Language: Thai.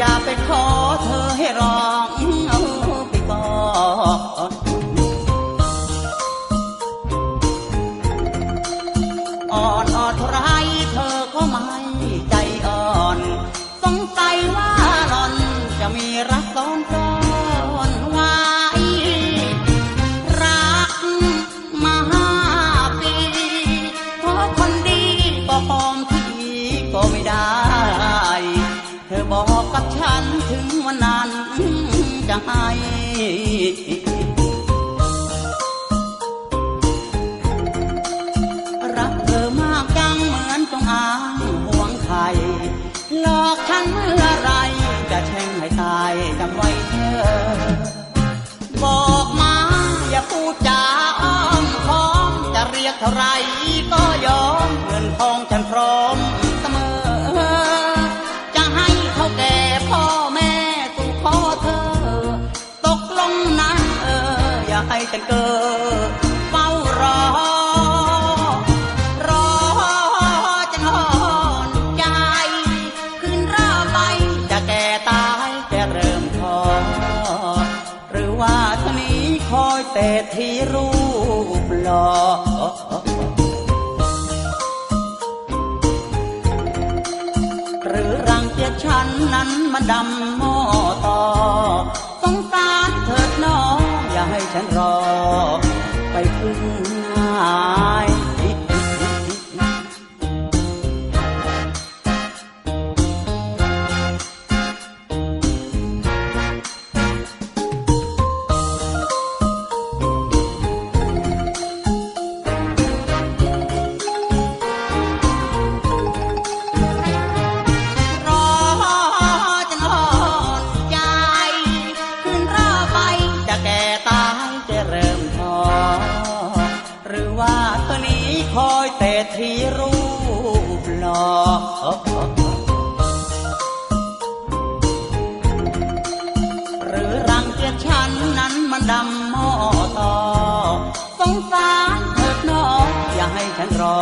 จะไปขอเธอให้ร้องเอาไปบอกอ่อนอ่อนไรเธอก็ไม่ใจอ่อน สงสัยว่าหล่อนจะมีรักซ้อนซ้อน รักเธอมากจังเหมือนจงอางห่วงไข่หลอกฉันเมื่อไรจะแช่งให้ตายจำไว้เธอ บอกมาอย่าพูดจาอ้อมค้อมจะเรียกเท่าไรก็ยอมเงินทองฉันพร้อม ให้ฉันเกิดเฝ้ารอ รอจนหอนใจคืนร่าไปจะแก่ตายแก่เริ่มท้อหรือว่าเธอนี้คอยแต่ที่รูปหล่อหรือรังเกียจฉันนั้นมันดำหม้อต่อ ฉันรอ หรือรังเกียจฉันนั้นมันดำหม้อตอสงสารเถิดน้องอย่าให้ฉันรอ